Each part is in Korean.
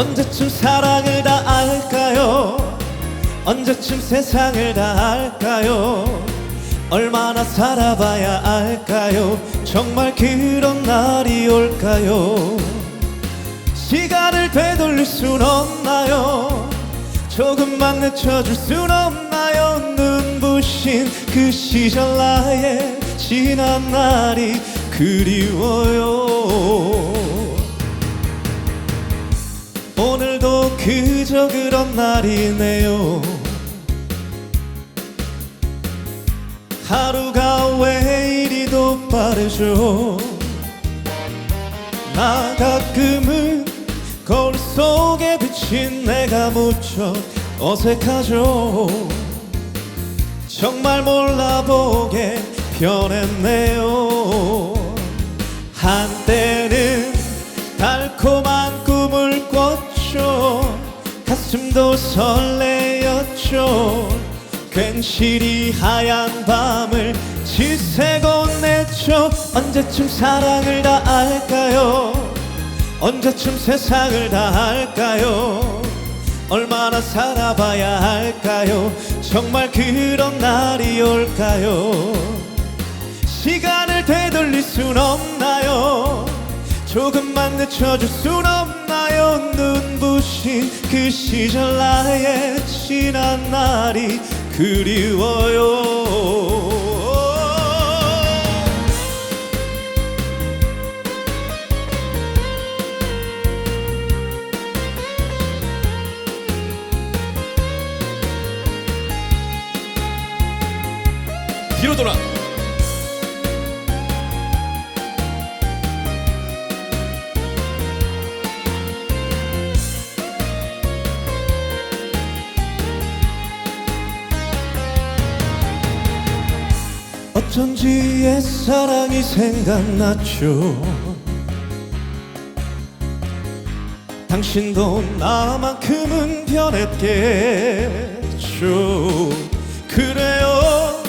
언제쯤 사랑을 다 알까요? 언제쯤 세상을 다 알까요? 얼마나 살아봐야 알까요? 정말 그런 날이 올까요? 시간을 되돌릴 순 없나요? 조금만 늦춰줄 순 없나요? 눈부신 그 시절 나의 지난 날이 그리워요 오늘도 그저 그런 날이네요. 하루가 왜 이리도 빠르죠? 나 가끔은 거울 속에 비친 내가 무척 어색하죠. 정말 몰라보게 변했네요. 한때는 달콤한 꿨죠 가슴도 설레였죠. 괜시리 하얀 밤을 지새곤 했죠. 언제쯤 사랑을 다 알까요? 언제쯤 세상을 다 알까요? 얼마나 살아봐야 할까요? 정말 그런 날이 올까요? 시간을 되돌릴 순 없나요 조금만 늦춰줄 순 없나요? 눈부신 그 시절 나의 지난 날이 그리워요. 뒤로 돌아 어쩐지 옛사랑이 생각났죠. 당신도 나만큼은 변했겠죠. 그래요.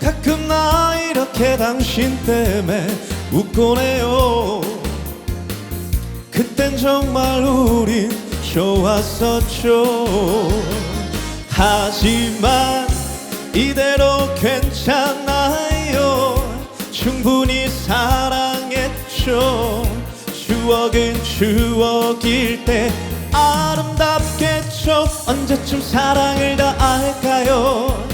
가끔 나 이렇게 당신 때문에 웃곤 해요. 그땐 정말 우린 좋았었죠. 하지만 이대로 괜찮아요 충분히 사랑했죠. 추억은 추억일 때 아름답겠죠. 언제쯤 사랑을 다 알까요?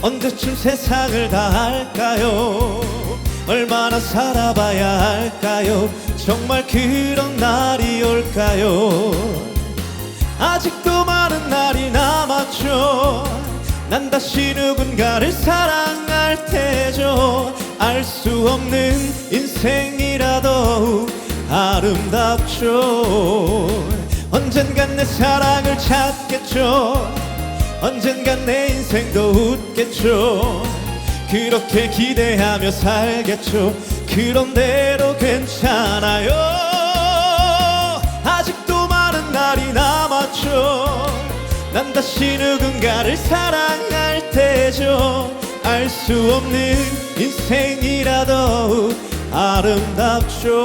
언제쯤 세상을 다 알까요? 얼마나 살아봐야 할까요? 정말 그런 날이 올까요? 아직도 많은 날이 남았죠. 난 다시 누군가를 사랑할 테죠 알 수 없는 인생이라도 아름답죠. 언젠간 내 사랑을 찾겠죠. 언젠간 내 인생도 웃겠죠. 그렇게 기대하며 살겠죠. 그런 대로 괜찮아요. 아직도 많은 날이 남았죠. 난 다시 누군가를 사랑할 테죠. 알 수 없는 인생이라도 아름답죠